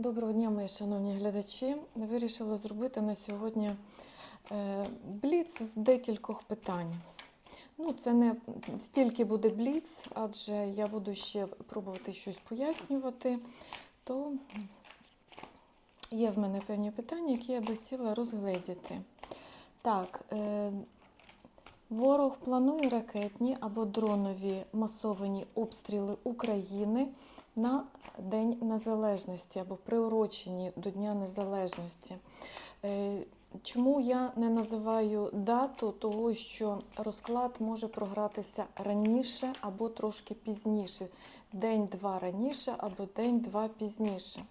Доброго дня, мої шановні глядачі. Вирішила зробити на сьогодні е, бліц з декількох питань. Ну, це не стільки буде бліц, адже я буду ще пробувати щось пояснювати, то є в мене певні питання, які я би хотіла розгледіти. Так, е, ворог планує ракетні або дронові масовані обстріли України на День Незалежності або приурочені до Дня Незалежності. Е, Чому я не називаю дату? Того, що розклад може програтися раніше або трошки пізніше. День-два раніше або день-два пізніше.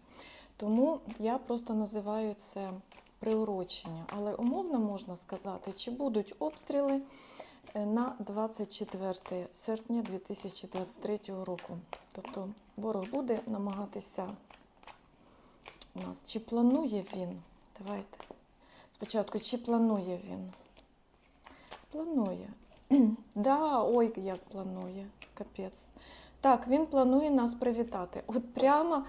Тому я просто називаю це приурочення. Але умовно можна сказати, чи будуть обстріли на 24 серпня 2023 року. Тобто ворог буде намагатися нас. Чи планує він? Давайте. Спочатку, чи планує він? Планує. да, ой, як планує. Капець. Так, він планує нас привітати. От прямо,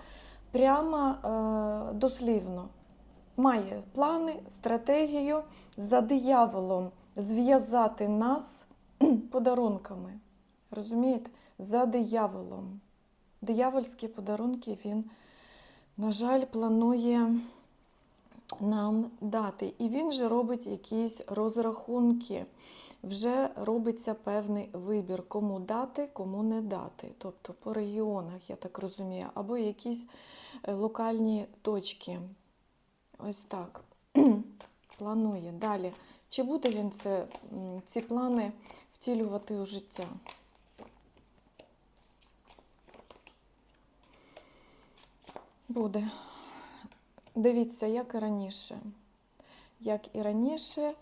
прямо е, дослівно. Має плани, стратегію за дияволом зв'язати нас подарунками. Розумієте? За дияволом. Диявольські подарунки він, на жаль, планує нам дати. І він же робить якісь розрахунки. Вже робиться певний вибір, кому дати, кому не дати. Тобто по регіонах, я так розумію, або якісь е, локальні точки. Ось так. Планує. Далі. Чи буде він це, ці плани втілювати у життя? Буде. Дивіться, як і раніше. Як і раніше,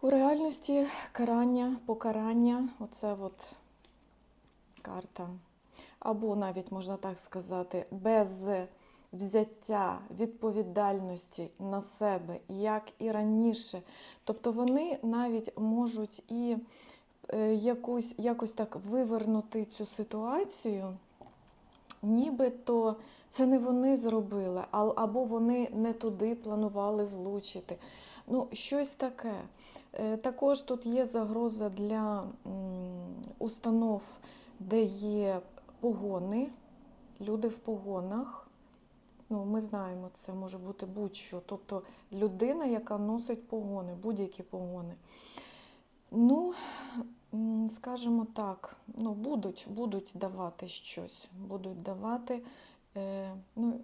у реальності карання, покарання оце от карта. Або навіть можна так сказати, без взяття відповідальності на себе, як і раніше. Тобто вони навіть можуть і е, якусь, якось так вивернути цю ситуацію, нібито це не вони зробили, або вони не туди планували влучити. Ну, щось таке. Е, Також тут є загроза для установ, де є погони, люди в погонах. Ну, ми знаємо, це може бути будь-що. Тобто людина, яка носить погони, будь-які погони. Ну, скажімо так, ну, будуть, будуть давати щось, будуть давати е, ну,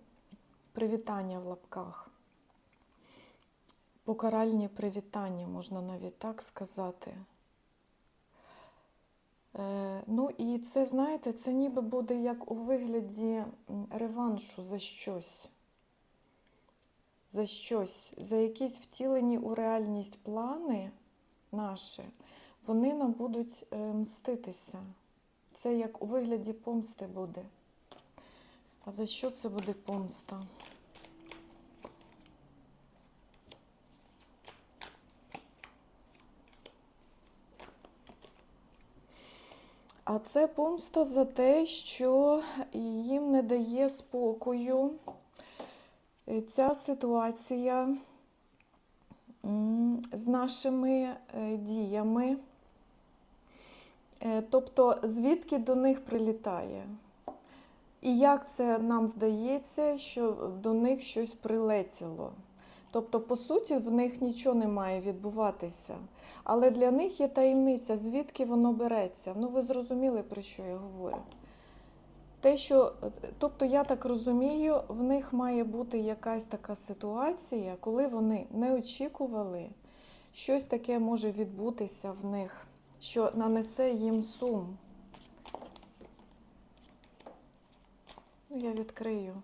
привітання в лапках. Покаральні привітання, можна навіть так сказати. Е, ну і це, знаєте, це ніби буде як у вигляді реваншу за щось. За щось, за якісь втілені у реальність плани наші, вони нам будуть е, мститися. Це як у вигляді помсти буде. А за що це буде помста? А це помста за те, що їм не дає спокою ця ситуація з нашими е, діями. Е, Тобто, звідки до них прилітає? І як це нам вдається, що до них щось прилетіло? Тобто, по суті, в них нічого не має відбуватися. Але для них є таємниця, звідки воно береться. Ну, ви зрозуміли, про що я говорю. Те, що, тобто, я так розумію, в них має бути якась така ситуація, коли вони не очікували, щось таке може відбутися в них, що нанесе їм сум. Ну, я відкрию.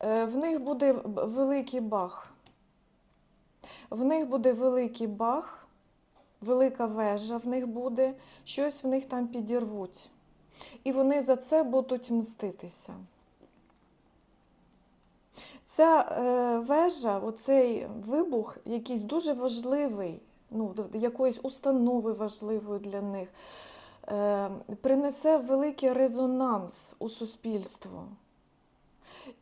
Е, В них буде великий бах. В них буде великий бах, велика вежа в них буде, щось в них там підірвуть. І вони за це будуть мститися. Ця е, вежа, оцей вибух, якийсь дуже важливий, ну, якоїсь установи важливої для них, е, принесе великий резонанс у суспільство.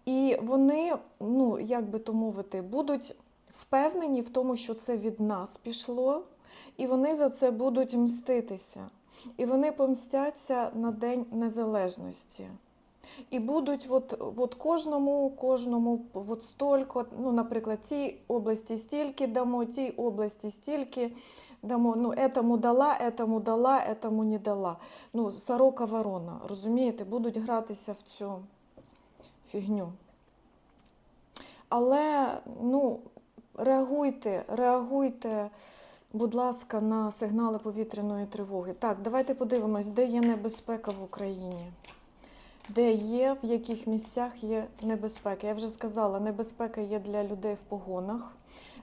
І вони, ну як би то мовити, будуть впевнені в тому, що це від нас пішло, і вони за це будуть мститися. І вони помстяться на День Незалежності. І будуть от, от кожному, кожному от столько, ну, наприклад, цій області стільки дамо, тій області стільки дамо. Ну, етому дала, етому дала, етому не дала. Ну, сорока ворона, розумієте, будуть гратися в цю фігню. Але ну, реагуйте, реагуйте, будь ласка, на сигнали повітряної тривоги. Так, давайте подивимось, де є небезпека в Україні. Де є, в яких місцях є небезпека. Я вже сказала, небезпека є для людей в погонах,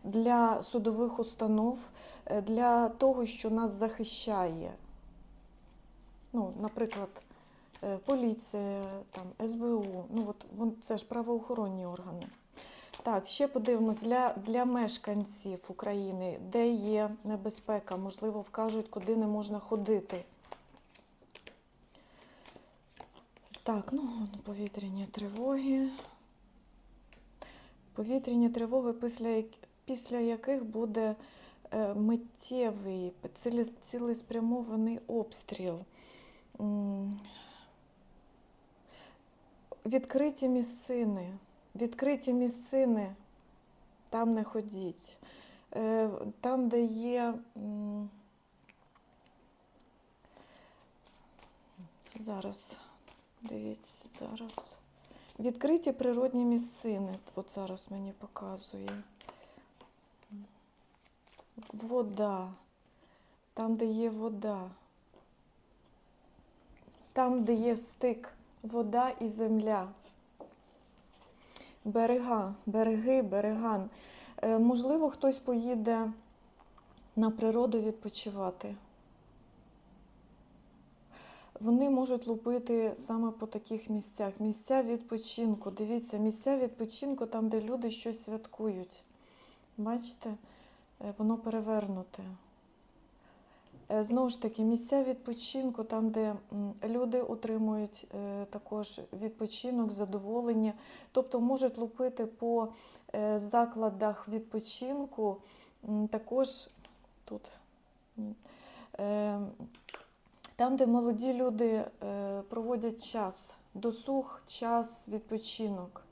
для судових установ, е, для того, що нас захищає. Ну, наприклад, е, поліція, там, СБУ, ну от це ж правоохоронні органи. Так, ще подивимось для, для мешканців України, де є небезпека, можливо, вкажуть, куди не можна ходити. Так, ну, повітряні тривоги. Повітряні тривоги, після, після яких буде е, миттєвий, цілеспрямований обстріл. Відкриті місцини. Відкриті місцини, там не ходіть. Е, Там, де є. Зараз, дивіться, зараз. Відкриті природні місцини. От зараз мені показує. Вода. Там, де є вода. Там, де є стик, вода і земля. Берега, береги, береган. Е, можливо, хтось поїде на природу відпочивати. Вони можуть лупити саме по таких місцях. Місця відпочинку. Дивіться, місця відпочинку там, де люди щось святкують. Бачите, Е, воно перевернуте. Е, Знову ж таки, місця відпочинку, там, де люди отримують е, також відпочинок, задоволення, тобто можуть лупити по е, закладах відпочинку, також тут, там, де молоді люди проводять час, досуг, час, відпочинок.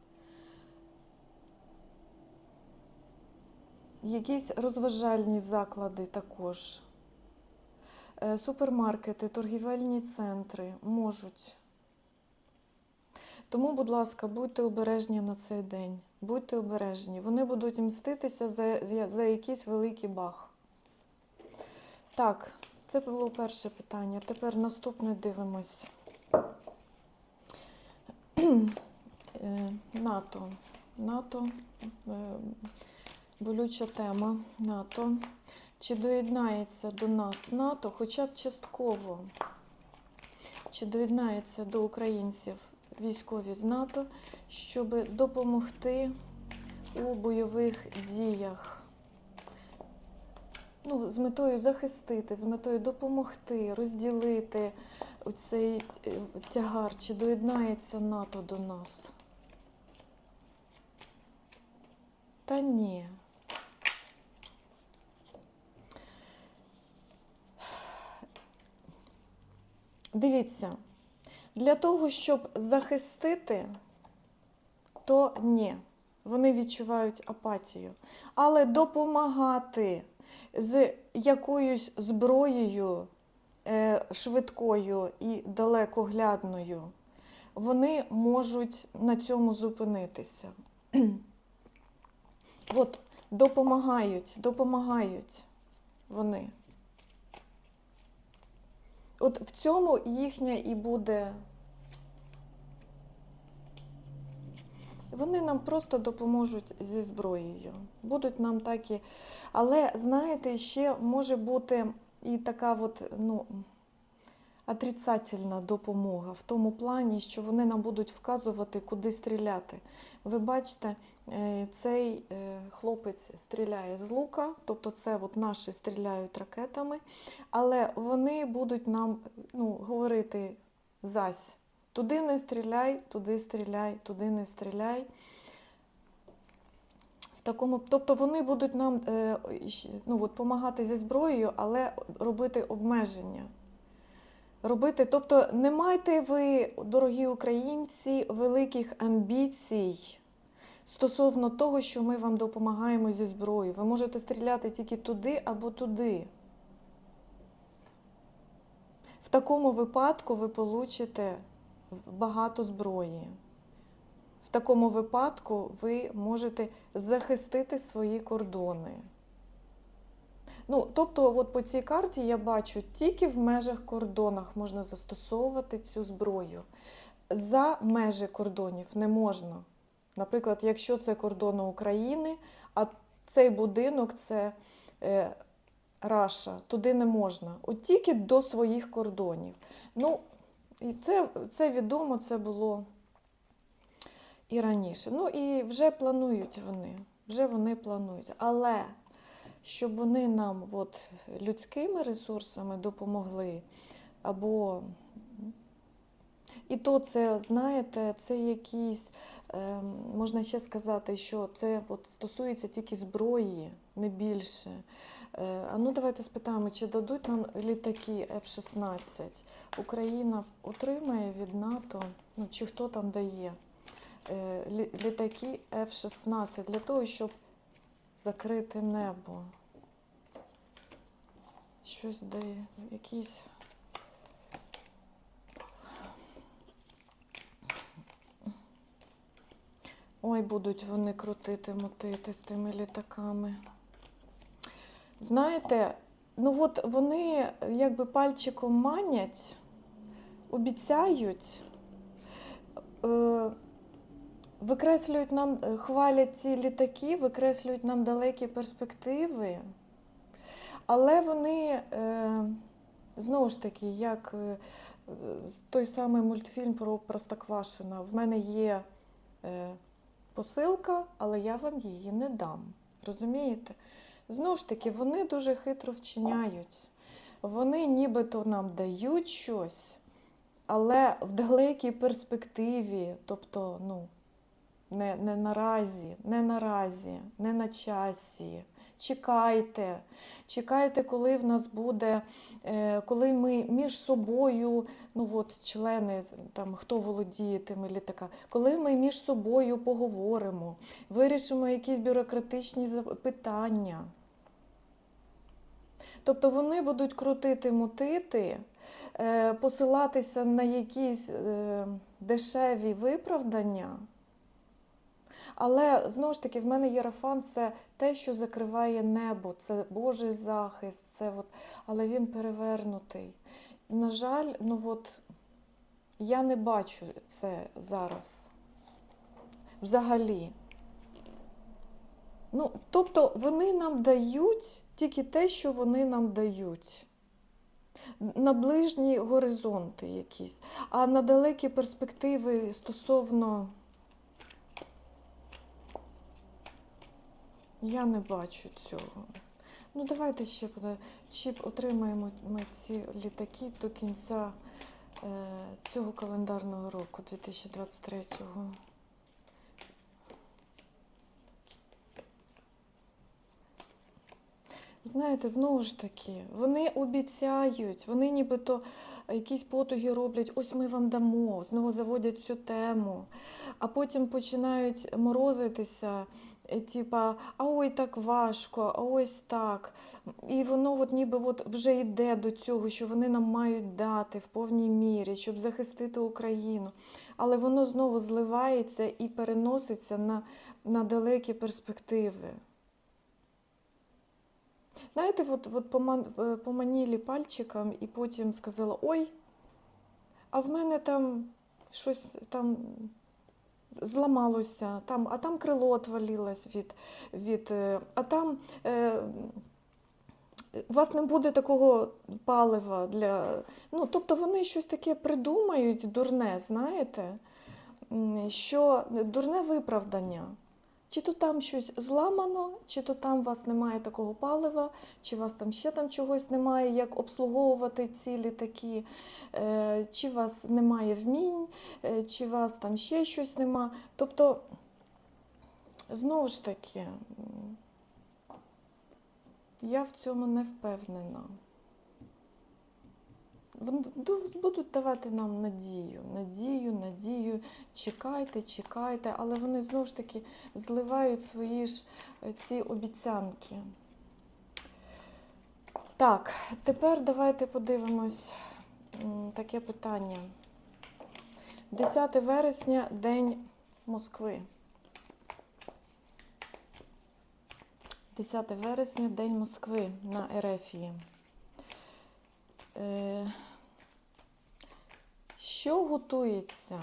Якісь розважальні заклади також. Е, Супермаркети, торгівельні центри можуть. Тому, будь ласка, будьте обережні на цей день. Будьте обережні. Вони будуть мститися за, за, якийсь великий баг. Так, це було перше питання. Тепер наступне дивимось. Е, НАТО. НАТО. е, Болюча тема НАТО. Чи доєднається до нас НАТО, хоча б частково? Чи доєднається до українців військові з НАТО, щоб допомогти у бойових діях? Ну, з метою захистити, з метою допомогти, розділити цей тягар, чи доєднається НАТО до нас? Та ні. Дивіться, для того, щоб захистити, то ні. Вони відчувають апатію. Але допомагати з якоюсь зброєю е, швидкою і далекоглядною, вони можуть на цьому зупинитися. От допомагають, допомагають вони. От в цьому їхня і буде. Вони нам просто допоможуть зі зброєю. Будуть нам такі. Але, знаєте, ще може бути і така от, ну, отрицательна допомога в тому плані, що вони нам будуть вказувати, куди стріляти. Ви бачите, е, цей е, хлопець стріляє з лука, тобто це от наші стріляють ракетами, але вони будуть нам ну, говорити зась Туди не стріляй, туди стріляй, туди не стріляй. В такому, тобто вони будуть нам е, ну, от, допомагати зі зброєю, але робити обмеження. Робити, тобто не майте ви, дорогі українці, великих амбіцій стосовно того, що ми вам допомагаємо зі зброєю. Ви можете стріляти тільки туди або туди. В такому випадку ви получите багато зброї. В такому випадку ви можете захистити свої кордони. Ну, тобто, от по цій карті я бачу, тільки в межах кордонах можна застосовувати цю зброю. За межі кордонів не можна. Наприклад, якщо це кордони України, а цей будинок це е, Раша, туди не можна. От тільки до своїх кордонів. Ну, і це, це відомо, це було і раніше. Ну і вже планують вони. Вже вони планують. Але щоб вони нам от, людськими ресурсами допомогли, або і то це, знаєте, це якісь, е, можна ще сказати, що це от, стосується тільки зброї, не більше. Е, а ну давайте спитаємо, чи дадуть нам літаки F-16? Україна отримає від НАТО, ну чи хто там дає е, літаки F-16 для того, щоб закрити небо. Щось дає, якісь. Ой, будуть вони крутити, мотити з тими літаками. Знаєте, ну от вони якби пальчиком манять, обіцяють, е, викреслюють нам, е, хвалять ці літаки, викреслюють нам далекі перспективи, але вони е, знову ж таки, як е, той самий мультфільм про Простоквашина, в мене є посилка, але я вам її не дам. Розумієте? Знову ж таки, вони дуже хитро вчиняють. Вони нібито нам дають щось, але в далекій перспективі, тобто, ну, не, не наразі, не наразі, не на часі. Чекайте, чекайте, коли в нас буде, е, коли ми між собою, ну от члени, там хто володіє тими літаками, коли ми між собою поговоримо, вирішимо якісь бюрократичні питання. Тобто вони будуть крутити, мутити, е, посилатися на якісь е, дешеві виправдання. Але знову ж таки, в мене єрафан це те, що закриває небо, це Божий захист, це от, але він перевернутий. На жаль, ну от я не бачу це зараз. Взагалі. Ну, тобто вони нам дають тільки те, що вони нам дають. На ближні горизонти якісь, а на далекі перспективи стосовно. Я не бачу цього. Ну, давайте ще. Чи отримаємо ми ці літаки до кінця е, цього календарного року, 2023-го. Знаєте, знову ж таки, вони обіцяють, вони нібито якісь потуги роблять, ось ми вам дамо, знову заводять цю тему, а потім починають морозитися, е, типа, а ой, так важко, а ось так. І воно от ніби от вже йде до цього, що вони нам мають дати в повній мірі, щоб захистити Україну. Але воно знову зливається і переноситься на, на далекі перспективи. Знаєте, от, от поман- е, поманілі пальчиком і потім сказала, ой, а в мене там щось там зламалося, там, а там крило отвалилось від, від е, а там е, у вас не буде такого палива для. Ну, тобто вони щось таке придумають, дурне, знаєте, що дурне виправдання. Чи то там щось зламано, чи то там у вас немає такого палива, чи у вас там ще там чогось немає, як обслуговувати ці літаки, е, чи у вас немає вмінь, е, чи у вас там ще щось нема. Тобто, знову ж таки, я в цьому не впевнена. Будуть давати нам надію, надію, надію, чекайте, чекайте, але вони знову ж таки зливають свої ж е, ці обіцянки. Так, тепер давайте подивимось таке питання. 10 вересня, День Москви. 10 вересня, День Москви на Ерефії. Що готується?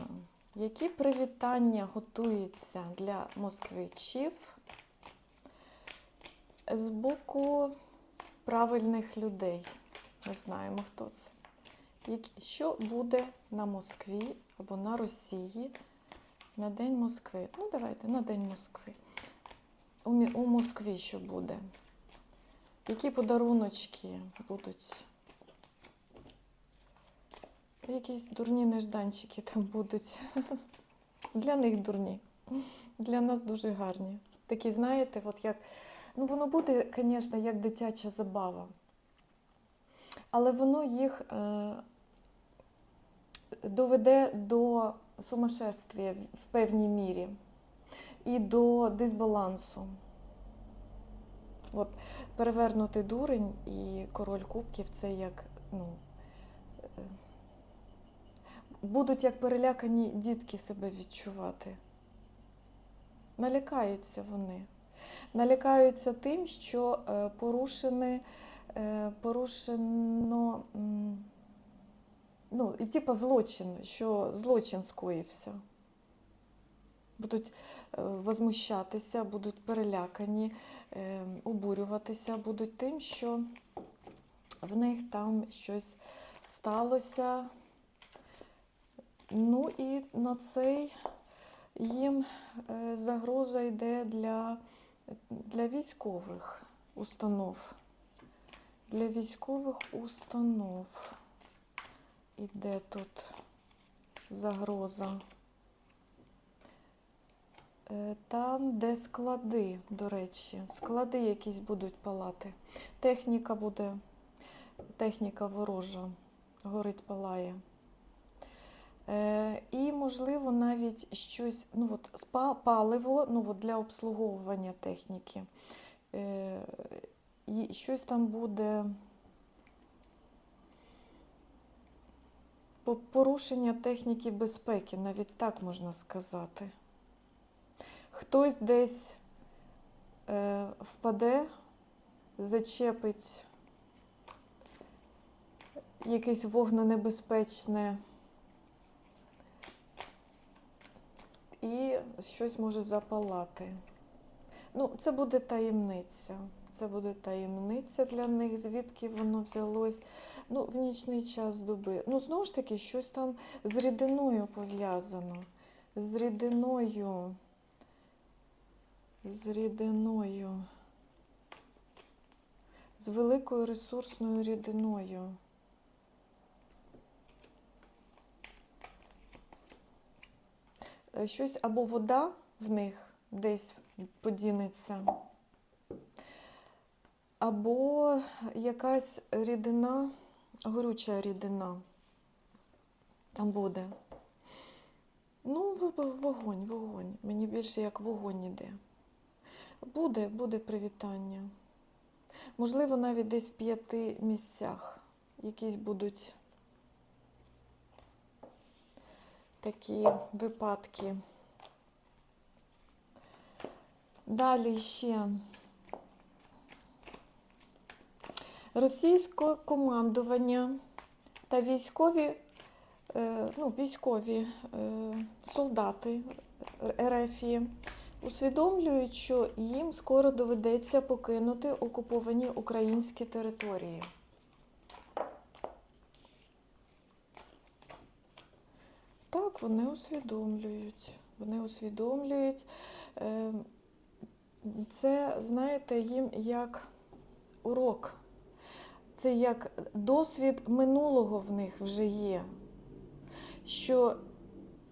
Які привітання готуються для москвичів з боку правильних людей? Ми знаємо, хто це. Що буде на Москві або на Росії на День Москви? Ну, давайте на День Москви. У Москві що буде? Які подаруночки будуть? Якісь дурні нежданчики там будуть. Для них дурні. Для нас дуже гарні. Такі, знаєте, от як. Ну, воно буде, звісно, як дитяча забава. Але воно їх е, доведе до сумасшествия в певній мірі і до дисбалансу. От перевернутий дурень і король кубків це як, ну, будуть як перелякані дітки себе відчувати. Налякаються вони. Налякаються тим, що е, порушене, е, порушено, ну, і типу злочин, що злочин скоївся. Будуть е, возмущатися, будуть перелякані, обурюватися, будуть тим, що в них там щось сталося. Ну і на цей їм е, загроза йде для, для військових установ. Для військових установ іде тут загроза. Е, Там, де склади, до речі, склади якісь будуть палати. Техніка буде, техніка ворожа, горить палає. Е, і, можливо, навіть щось, ну от спа- паливо ну, от для обслуговування техніки. Е, і щось там буде порушення техніки безпеки, навіть так можна сказати. Хтось десь е, впаде, зачепить якесь вогненебезпечне і щось може запалати. Ну, це буде таємниця. Це буде таємниця для них, звідки воно взялось. Ну, в нічний час доби. Ну, знову ж таки, щось там з рідиною пов'язано. З рідиною. З рідиною. З великою ресурсною рідиною. Щось або вода в них десь подінеться, або якась рідина, горюча рідина там буде. Ну, вогонь, вогонь. Мені більше як вогонь іде. Буде, буде привітання. Можливо, навіть десь в п'яти місцях якісь будуть такі випадки. Далі ще російське командування та військові, е, ну, військові е, солдати РФ усвідомлюють, що їм скоро доведеться покинути окуповані українські території. Так, вони усвідомлюють. Вони усвідомлюють. Е, це, знаєте, їм як урок. Це як досвід минулого в них вже є. Що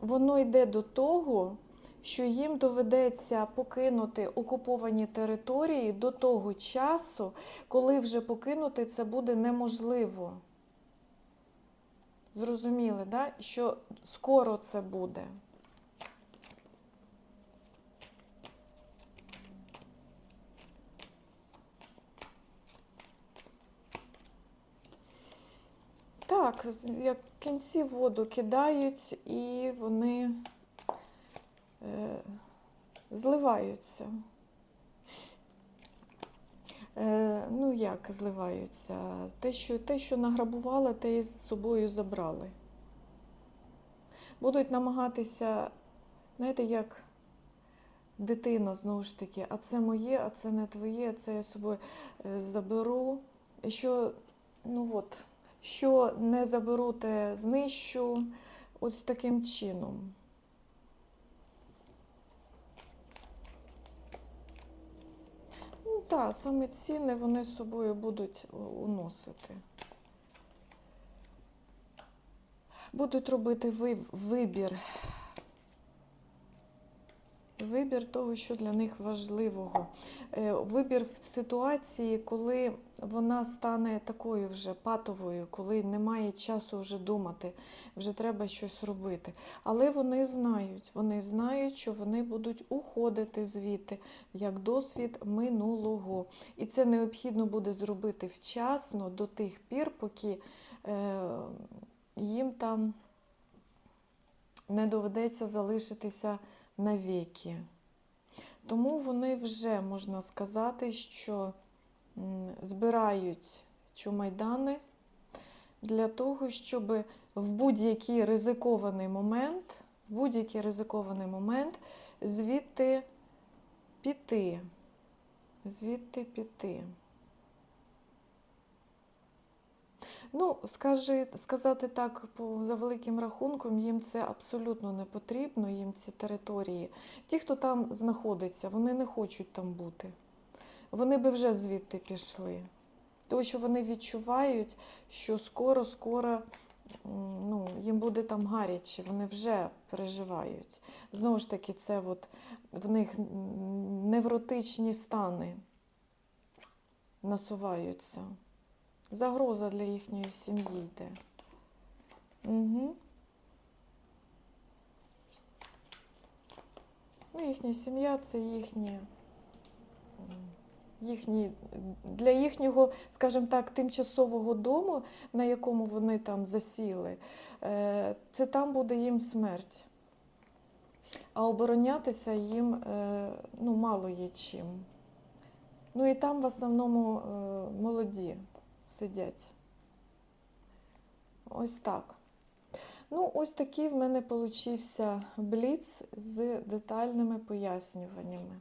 воно йде до того, що їм доведеться покинути окуповані території до того часу, коли вже покинути це буде неможливо. Зрозуміли, да? що скоро це буде. Так, як кінці воду кидають і вони е, зливаються. Е, ну як зливаються? Те що, те, що награбували, те і з собою забрали. Будуть намагатися, знаєте, як дитина знову ж таки, а це моє, а це не твоє, це я собою е, заберу. Що, ну от, що не заберу, те знищу. Ось таким чином. Ну так, саме ціни вони з собою будуть уносити. Будуть робити вибір. Вибір того, що для них важливого. Е, Вибір в ситуації, коли вона стане такою вже патовою, коли немає часу вже думати, вже треба щось робити. Але вони знають, вони знають, що вони будуть уходити звідти як досвід минулого. І це необхідно буде зробити вчасно до тих пір, поки е, їм там не доведеться залишитися навіки. Тому вони вже, можна сказати, що збирають чумайдани для того, щоб в будь-який ризикований момент, в будь-який ризикований момент звідти піти. Звідти піти. Ну, скажи, сказати так, по, за великим рахунком, їм це абсолютно не потрібно, їм ці території. Ті, хто там знаходиться, вони не хочуть там бути. Вони би вже звідти пішли. Тому що вони відчувають, що скоро-скоро ну, їм буде там гаряче, вони вже переживають. Знову ж таки, це от в них невротичні стани насуваються. Загроза для їхньої сім'ї йде. Угу. Ну, їхня сім'я це їхні, їхні, для їхнього, скажімо так, тимчасового дому, на якому вони там засіли, е, це там буде їм смерть. А оборонятися їм е, ну, мало є чим. Ну і там в основному е, молоді сидять. Ось так. Ну, ось такий в мене получився бліц з детальними пояснюваннями.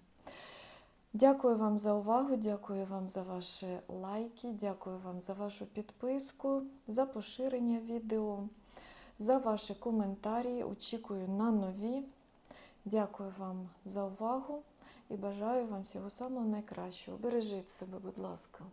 Дякую вам за увагу, дякую вам за ваші лайки, дякую вам за вашу підписку, за поширення відео, за ваші коментарі. Очікую на нові. Дякую вам за увагу і бажаю вам всього самого найкращого. Бережіть себе, будь ласка.